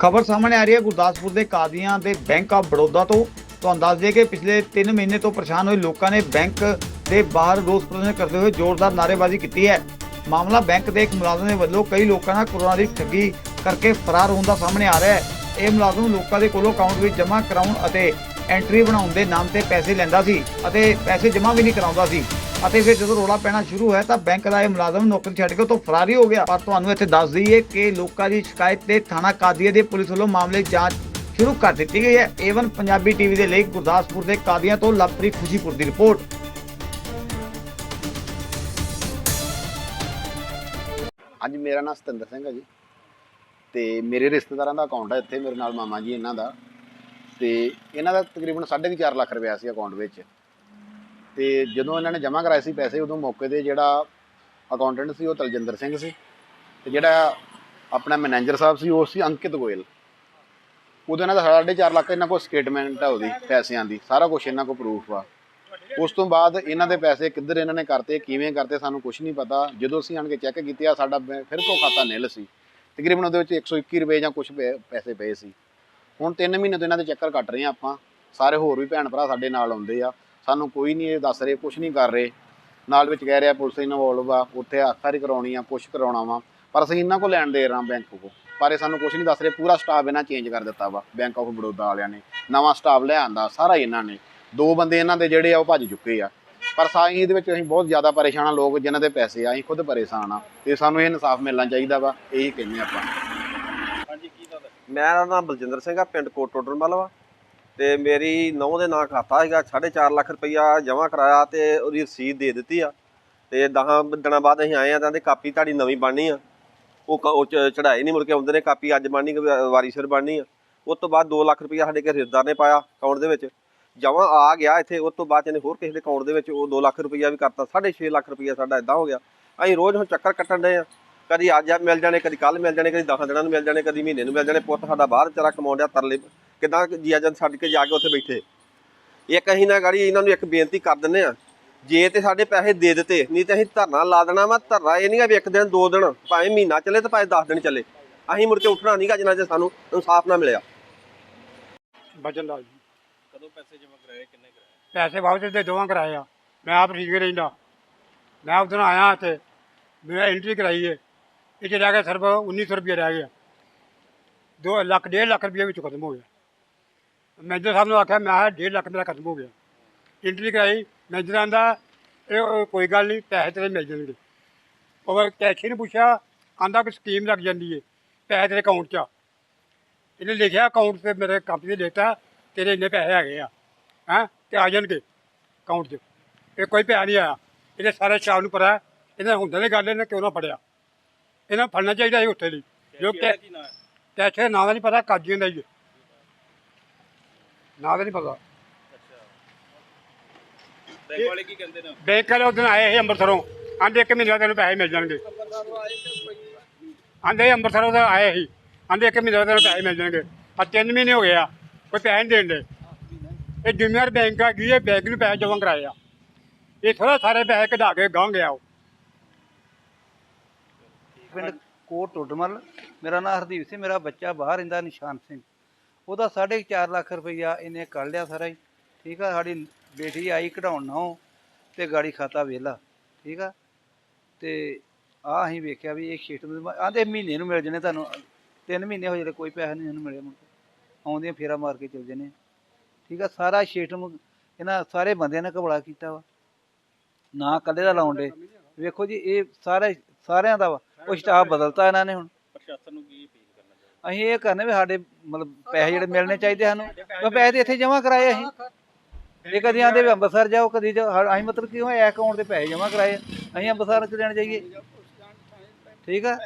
ਖਬਰ ਸਾਹਮਣੇ ਆ ਰਹੀ ਹੈ ਗੁਰਦਾਸਪੁਰ ਦੇ ਕਾਦੀਆਂ ਦੇ ਬੈਂਕ ਆਫ ਬੜੌਦਾ ਤੋਂ। ਤੁਹਾਨੂੰ ਦੱਸ ਦਈਏ ਕਿ ਪਿਛਲੇ 3 ਮਹੀਨੇ ਤੋਂ ਪਰੇਸ਼ਾਨ ਹੋਏ ਲੋਕਾਂ ਨੇ ਬੈਂਕ ਦੇ ਬਾਹਰ ਰੋਸ ਪ੍ਰਦਰਸ਼ਨ ਕਰਦੇ ਹੋਏ ਜ਼ੋਰਦਾਰ ਨਾਅਰੇਬਾਜ਼ੀ ਕੀਤੀ ਹੈ। ਮਾਮਲਾ ਬੈਂਕ ਦੇ ਇੱਕ ਮੁਲਾਜ਼ਮ ਦੇ ਵੱਲੋਂ ਕਈ ਲੋਕਾਂ ਨਾਲ ਕਰੋਨਾ ਦੀ ਠੱਗੀ ਕਰਕੇ ਫਰਾਰ ਹੋਣ ਦਾ ਸਾਹਮਣੇ ਆ ਰਿਹਾ ਹੈ। ਇਹ ਮੁਲਾਜ਼ਮ ਲੋਕਾਂ ਦੇ ਕੋਲੋਂ ਅਕਾਊਂਟ ਵਿੱਚ ਜਮ੍ਹਾਂ ਕਰਾਉਣ ਅਤੇ ਐਂਟਰੀ ਬਣਾਉਣ ਦੇ ਨਾਮ ਤੇ ਪੈਸੇ ਲੈਂਦਾ ਸੀ ਅਤੇ ਪੈਸੇ ਜਮ੍ਹਾਂ ਵੀ ਨਹੀਂ ਕਰਾਉਂਦਾ ਸੀ। ਅਤੇ ਫਿਰ ਜਦੋਂ ਰੋਲਾ ਪੈਣਾ ਸ਼ੁਰੂ ਹੋਇਆ ਤਾਂ ਬੈਂਕ ਦਾ ਇਹ ਮੁਲਾਜ਼ਮ ਨੌਕਰੀ ਛੱਡ ਕੇ ਤੋਂ ਫਰਾਰ ਹੋ ਗਿਆ। ਪਰ ਤੁਹਾਨੂੰ ਇੱਥੇ ਦੱਸ ਦਈਏ ਕਿ ਲੋਕਾਂ ਦੀ ਸ਼ਿਕਾਇਤ ਤੇ ਥਾਣਾ ਕਾਦੀਆ ਦੇ ਪੁਲਿਸ ਵੱਲੋਂ ਮਾਮਲੇ ਜਾਂਚ ਸ਼ੁਰੂ ਕਰ ਦਿੱਤੀ ਗਈ ਹੈ। ਏਵਨ ਪੰਜਾਬੀ ਟੀਵੀ ਦੇ ਲਈ ਗੁਰਦਾਸਪੁਰ ਦੇ ਕਾਦੀਆਂ ਤੋਂ ਲਵਪ੍ਰੀਤ ਖੁਸ਼ੀਪੁਰ ਦੀ ਰਿਪੋਰਟ। ਹਾਂਜੀ ਮੇਰਾ ਨਾਮ ਸਤਿੰਦਰ ਸਿੰਘ ਹੈ ਜੀ। ਤੇ ਮੇਰੇ ਰਿਸ਼ਤੇਦਾਰਾਂ ਦਾ ਅਕਾਊਂਟ ਹੈ ਇੱਥੇ, ਮੇਰੇ ਨਾਲ ਮਾਮਾ ਜੀ ਇਹਨਾਂ ਦਾ। ਤੇ ਇਹਨਾਂ ਦਾ ਤਕਰੀਬਨ 4.5 ਲੱਖ ਰੁਪਇਆ ਸੀ ਅਕਾਊਂਟ ਵਿੱਚ। ਤੇ ਜਦੋਂ ਇਹਨਾਂ ਨੇ ਜਮ੍ਹਾਂ ਕਰਾਏ ਸੀ ਪੈਸੇ, ਉਦੋਂ ਮੌਕੇ ਤੇ ਜਿਹੜਾ ਅਕਾਊਂਟੈਂਟ ਸੀ, ਉਹ ਤਲਜਿੰਦਰ ਸਿੰਘ ਸੀ ਤੇ ਜਿਹੜਾ ਆਪਣਾ ਮੈਨੇਜਰ ਸਾਹਿਬ ਸੀ, ਉਹ ਸੀ ਅੰਕਿਤ ਗੋਇਲ। ਉਦੋਂ ਇਹਨਾਂ ਦਾ 4.5 ਲੱਖ ਇਹਨਾਂ ਕੋਲ ਸਟੇਟਮੈਂਟ ਆ ਉਹਦੀ, ਪੈਸਿਆਂ ਦੀ, ਸਾਰਾ ਕੁਝ ਇਹਨਾਂ ਕੋਲ ਪ੍ਰੂਫ ਆ। ਉਸ ਤੋਂ ਬਾਅਦ ਇਹਨਾਂ ਦੇ ਪੈਸੇ ਕਿੱਧਰ ਇਹਨਾਂ ਨੇ ਕਰਤੇ, ਕਿਵੇਂ ਕਰਤੇ, ਸਾਨੂੰ ਕੁਝ ਨਹੀਂ ਪਤਾ। ਜਦੋਂ ਅਸੀਂ ਆਣ ਕੇ ਚੈੱਕ ਕੀਤੇ ਆ ਸਾਡਾ ਬੈ- ਫਿਰ ਤੋਂ ਖਾਤਾ ਨਿਲ ਸੀ। ਤਕਰੀਬਨ ਉਹਦੇ ਵਿੱਚ 121 ਰੁਪਏ ਜਾਂ ਕੁਝ ਪੈਸੇ ਪਏ ਸੀ। ਹੁਣ 3 ਮਹੀਨੇ ਤੋਂ ਇਹਨਾਂ ਦੇ ਚੱਕਰ ਕੱਟ ਰਹੇ ਆ ਆਪਾਂ। ਸਾਰੇ ਹੋਰ ਵੀ ਭੈਣ ਭਰਾ ਸਾਡੇ ਨਾਲ ਆਉਂਦੇ ਆ। ਸਾਨੂੰ ਕੋਈ ਨਹੀਂ ਇਹ ਦੱਸ ਰਹੇ ਕੁਝ ਨਹੀਂ ਕਰ ਰਹੇ। ਨਾਲ ਵਿੱਚ ਕਹਿ ਰਿਹਾ ਪੁਲਿਸ ਇਨਵੋਲਵ ਆ ਉੱਥੇ ਆਖਾਰੀ ਕਰਾਉਣੀ ਆ ਕੁਛ ਕਰਾਉਣਾ ਵਾ। ਪਰ ਅਸੀਂ ਇਹਨਾਂ ਕੋਲ ਲੈਣ ਦੇ ਰਹੇ ਬੈਂਕ ਕੋ ਪਰ ਇਹ ਸਾਨੂੰ ਕੁਝ ਨਹੀਂ ਦੱਸ ਰਹੇ ਪੂਰਾ ਸਟਾਫ ਇਹਨਾਂ ਚੇਂਜ ਕਰ ਦਿੱਤਾ ਵਾ ਬੈਂਕ ਆਫ ਬੜੌਦਾ ਵਾਲਿਆਂ ਨੇ। ਨਵਾਂ ਸਟਾਫ ਲੈ ਆਂਦਾ ਸਾਰਾ ਹੀ ਇਹਨਾਂ ਨੇ। ਦੋ ਬੰਦੇ ਇਹਨਾਂ ਦੇ ਜਿਹੜੇ ਆ ਉਹ ਭੱਜ ਚੁੱਕੇ ਆ। ਪਰ ਸਾਈ ਇਹਦੇ ਵਿੱਚ ਅਸੀਂ ਬਹੁਤ ਜ਼ਿਆਦਾ ਪਰੇਸ਼ਾਨ ਆ ਲੋਕ ਜਿਨ੍ਹਾਂ ਦੇ ਪੈਸੇ ਆ ਅਸੀਂ ਖੁਦ ਪਰੇਸ਼ਾਨ ਆ। ਤੇ ਸਾਨੂੰ ਇਹ ਇਨਸਾਫ ਮਿਲਣਾ ਚਾਹੀਦਾ ਵਾ ਇਹੀ ਕਹਿੰਦੇ ਆਪਾਂ। ਮੇਰਾ ਨਾਮ ਬਲਜਿੰਦਰ ਸਿੰਘ ਆ ਪਿੰਡ ਕੋਟ ਟੋਡਰਮਲ ਵਾ। ਤੇ ਮੇਰੀ ਨੌਂ ਦੇ ਨਾਂ ਖਾਤਾ ਹੈਗਾ 4.5 ਲੱਖ ਰੁਪਈਆ ਜਮ੍ਹਾਂ ਕਰਾਇਆ ਤੇ ਉਹਦੀ ਰਸੀਦ ਦੇ ਦਿੱਤੀ ਆ। ਤੇ 10 ਦਿਨਾਂ ਬਾਅਦ ਅਸੀਂ ਆਏ ਆ ਤਾਂ ਤੇ ਕਾਪੀ ਤੁਹਾਡੀ ਨਵੀਂ ਬਣਨੀ ਆ। ਉਹ ਕ- ਉਹ ਚੜਾਈ ਨਹੀਂ ਮੁੜ ਕੇ ਆਉਂਦੇ ਨੇ, ਕਾਪੀ ਅੱਜ ਬਣਨੀ ਵਾਰੀ ਸਿਰ ਬਣਨੀ ਆ। ਉਸ ਤੋਂ ਬਾਅਦ 2 ਲੱਖ ਰੁਪਈਆ ਸਾਡੇ ਘਰ ਰਿਸ਼ਤੇਦਾਰ ਨੇ ਪਾਇਆ ਅਕਾਊਂਟ ਦੇ ਵਿੱਚ। ਜਮ੍ਹਾਂ ਆ ਗਿਆ ਇੱਥੇ, ਉਸ ਤੋਂ ਬਾਅਦ ਇਹਨੇ ਹੋਰ ਕਿਸੇ ਦੇ ਅਕਾਊਂਟ ਦੇ ਵਿੱਚ ਉਹ 2 ਲੱਖ ਰੁਪਈਆ ਵੀ ਕਰਤਾ 6.5 ਲੱਖ ਰੁਪਈਆ ਸਾਡਾ ਇਦਾਂ ਹੋ ਗਿਆ। ਅਸੀਂ ਰੋਜ਼ ਹੁਣ ਚੱਕਰ ਕੱਟਣ ਦੇ ਆ। ਕਦੀ ਅੱਜ ਮਿਲ ਜਾਣੇ, ਕਦੀ ਕੱਲ ਮਿਲ ਜਾਣੇ, ਕਦੀ 10 ਦਿਨਾਂ ਨੂੰ ਮਿਲ ਜਾਣੇ, ਕਦੀ ਮਹੀਨੇ ਨੂੰ ਮਿਲ ਜਾਣੇ, ਪੁੱਤ ਸਾਡਾ ਬਾਹਰ ਵਿਚਾਰਾ ਕਮਾਉਂਦਿਆ ਤਰਲੇ ਕਿਦਾਂ ਜੀ ਅਜਨ ਛੱਡ ਕੇ ਜਾ ਕੇ ਉੱਥੇ ਬੈਠੇ। ਇੱਕ ਅਸੀਂ ਨਾ ਗਾੜੀ ਇਹਨਾਂ ਨੂੰ ਇੱਕ ਬੇਨਤੀ ਕਰ ਦਿੰਨੇ ਆ ਜੇ ਤੇ ਸਾਡੇ ਪੈਸੇ ਦੇ ਦਿੱਤੇ ਨਹੀਂ ਤੇ ਅਸੀਂ ਧਰਨਾ ਲਾ ਦੇਣਾ ਵਾ ਧਰਨਾ ਇਹ ਨਹੀਂ ਆ ਵੀ ਇੱਕ ਦਿਨ ਦੋ ਦਿਨ ਭਾਵੇਂ ਮਹੀਨਾ ਚੱਲੇ ਤੇ ਭਾਵੇਂ 10 ਦਿਨ ਚੱਲੇ। ਅਸੀਂ ਮੁੜ ਕੇ ਉੱਠਣਾ ਨਹੀਂਗਾ ਜਿੰਨਾ ਚਿਰ ਸਾਨੂੰ ਇਨਸਾਫ ਨਾ ਮਿਲਿਆ। ਬਚਨ ਲਾਲ ਜੀ। ਕਦੋਂ ਪੈਸੇ ਜਮ੍ਹਾਂ ਕਰਾਏ ਕਿੰਨੇ ਕਰਾਏ? ਪੈਸੇ ਵਾਪਸ ਦੇ ਦੋਵਾਂ ਕਰਾਏ ਆ। ਮੈਂ ਆਪ ਠੀਕ ਰਹਿੰਦਾ। ਮੈਂ ਉਦੋਂ ਆਇਆ ਤੇ ਮੈਂ ਐਂਟਰੀ ਕਰਾਈ ਹੈ ਇਹ 'ਚ ਰਹਿ ਗਿਆ ਸਿਰਫ 1900 ਰੁਪਏ ਰਹਿ ਗਿਆ। 2 ਲੱਖ ਡੇਢ ਲੱਖ ਰੁਪਏ ਵਿੱਚ ਖਤਮ ਹੋ ਗਿਆ। ਮੈਨੇਜਰ ਸਾਹਿਬ ਨੂੰ ਆਖਿਆ ਮੈਂ ਕਿਹਾ ਡੇਢ ਲੱਖ ਮੇਰਾ ਖਤਮ ਹੋ ਗਿਆ। ਐਂਟਰੀ ਕਰਾਈ ਮੈਨੇਜਰ ਆਂਦਾ ਇਹ ਉਹ ਕੋਈ ਗੱਲ ਨਹੀਂ ਪੈਸੇ ਤੇਰੇ ਮਿਲ ਜਾਣਗੇ। ਉਹ ਮੈਂ ਕੈਸ਼ੀ ਨੂੰ ਪੁੱਛਿਆ ਆਂਦਾ ਕਿ ਸਕੀਮ ਲੱਗ ਜਾਂਦੀ ਹੈ ਪੈਸੇ ਤੇਰੇ ਅਕਾਊਂਟ 'ਚ ਆ। ਇਹਨੇ ਲਿਖਿਆ ਅਕਾਊਂਟ ਤੇ ਮੇਰੇ ਕੰਪਨੀ ਦੇ ਦਿੱਤਾ ਤੇਰੇ ਇੰਨੇ ਪੈਸੇ ਹੈਗੇ ਆ ਹੈਂ ਤੇ ਆ ਜਾਣਗੇ ਅਕਾਊਂਟ 'ਚ। ਇਹ ਕੋਈ ਪੈਸਾ ਨਹੀਂ ਆਇਆ। ਇਹਦੇ ਸਾਰੇ ਸ਼ਾਮ ਨੂੰ ਪਤਾ ਇਹਨਾਂ ਹੁੰਦੇ ਨੇ ਗੱਲ ਇਹਨੇ ਕਿਉਂ ਨਾ ਫੜਿਆ ਇਹਨਾਂ ਫੜਨਾ ਚਾਹੀਦਾ ਸੀ ਉੱਥੇ ਲਈ। ਜੋ ਕਿਹੜਾ ਕੀ ਨਾਂ ਹੈ? ਕੈਸ਼ੇ ਨਾਂ ਦਾ ਨਹੀਂ ਪਤਾ ਕਾਜੀਆਂ ਦਾ ਹੀ ਹੈ ਨਾਂ ਦਾ ਨਹੀਂ ਪਤਾ। ਬੈਂਕ ਵਾਲੇ ਕੀ ਕਹਿੰਦੇ ਨੇ? ਬੈਂਕ ਵਾਲੇ ਉਦੋਂ ਆਏ ਸੀ ਅੰਮ੍ਰਿਤਸਰੋਂ। ਆਂਦੇ ਇੱਕ ਮਹੀਨੇ ਤੈਨੂੰ ਪੈਸੇ ਮਿਲ ਜਾਣਗੇ। ਆਂਦੇ ਅੰਮ੍ਰਿਤਸਰੋਂ ਦਾ ਆਏ ਸੀ। ਆਂਦੇ ਇੱਕ ਮਹੀਨੇ ਬਾਅਦ ਤੈਨੂੰ ਪੈਸੇ ਮਿਲ ਜਾਣਗੇ। ਆ ਤਿੰਨ ਮਹੀਨੇ ਹੋ ਗਏ ਆ ਕੋਈ ਪੈਸੇ ਨਹੀਂ ਦੇਣ ਦੇ। ਇਹ ਜੂਨੀਅਰ ਬੈਂਕ ਆ ਗਈ ਇਹ ਬੈਂਕ ਨੂੰ ਪੈਸੇ ਜਮ੍ਹਾਂ ਕਰਾਏ ਆ। ਇਹ ਥੋੜਾ ਸਾਰੇ ਪੈਸੇ ਕਢਾ ਕੇ ਗਾਂ ਗਿਆ ਉਹ। ਪਿੰਡ ਕੋਟ ਟੋਡਮਲ ਮੇਰਾ ਨਾਮ ਹਰਦੀਪ ਸਿੰਘ ਮੇਰਾ ਬੱਚਾ ਬਾਹਰ ਰਹਿੰਦਾ ਨਿਸ਼ਾਨ ਸਿੰਘ। ਉਹਦਾ 4.5 ਲੱਖ ਰੁਪਈਆ ਇਹਨੇ ਕੱਢ ਲਿਆ ਸਾਰਾ ਹੀ। ਠੀਕ ਆ, ਸਾਡੀ ਬੇਟੀ ਆਈ ਕਢਾਉਣ ਨਾ ਤੇ ਗਾੜੀ ਖਾਤਾ ਵੇਲਾ। ਠੀਕ ਆ? ਤੇ ਆ ਅਸੀਂ ਵੇਖਿਆ ਵੀ ਇਹ ਸ਼ੀਟ ਆਂਦੇ ਮਹੀਨੇ ਨੂੰ ਮਿਲ ਜਣੇ ਤੁਹਾਨੂੰ, ਤਿੰਨ ਮਹੀਨੇ ਹੋ ਜਿਹੜੇ ਕੋਈ ਪੈਸਾ ਨਹੀਂ ਇਹਨੂੰ ਮਿਲਿਆ ਮੁੜ ਕੇ। ਆਉਂਦੀਆਂ ਫੇਰਾ ਮਾਰ ਕੇ ਚਲ ਜਣੇ। ਠੀਕ ਆ, ਸਾਰਾ ਸ਼ੀਟ ਇਹਨਾਂ ਸਾਰੇ ਬੰਦਿਆਂ ਨੇ ਘਬਲਾ ਕੀਤਾ ਵਾ। ਨਾ ਕੱਲੇ ਦਾ ਲਾਉਣ ਦੇ। ਵੇਖੋ ਜੀ, ਇਹ ਸਾਰੇ, ਸਾਰਿਆਂ ਦਾ ਵਾ। ਉਹ ਸਟਾਫ ਬਦਲਤਾ ਇਹਨਾਂ ਨੇ ਹੁਣ। ਪ੍ਰਸ਼ਾਸਨ ਨੂੰ ਕੀ ਅਸੀਂ ਇਹ ਕਰਨੇ ਵੀ ਸਾਡੇ ਮਤਲਬ ਪੈਸੇ ਜਿਹੜੇ ਮਿਲਣੇ ਚਾਹੀਦੇ ਸਾਨੂੰ। ਉਹ ਪੈਸੇ ਤੇ ਇੱਥੇ ਜਮ੍ਹਾਂ ਕਰਾਏ ਅਸੀਂ। ਇਹ ਕਦੀ ਆਂਦੇ ਵੀ ਅੰਮ੍ਰਿਤਸਰ ਜਾਓ ਕਦੀ ਜਾਓ ਅਸੀਂ ਮਤਲਬ ਕਿ ਉਹ ਅਕਾਊਂਟ ਤੇ ਪੈਸੇ ਜਮ੍ਹਾਂ ਕਰਾਏ? ਆ। ਅਸੀਂ ਅੰਮ੍ਰਿਤਸਰ ਕਿ ਲੈਣ ਜਾਈਏ? ਠੀਕ ਆ?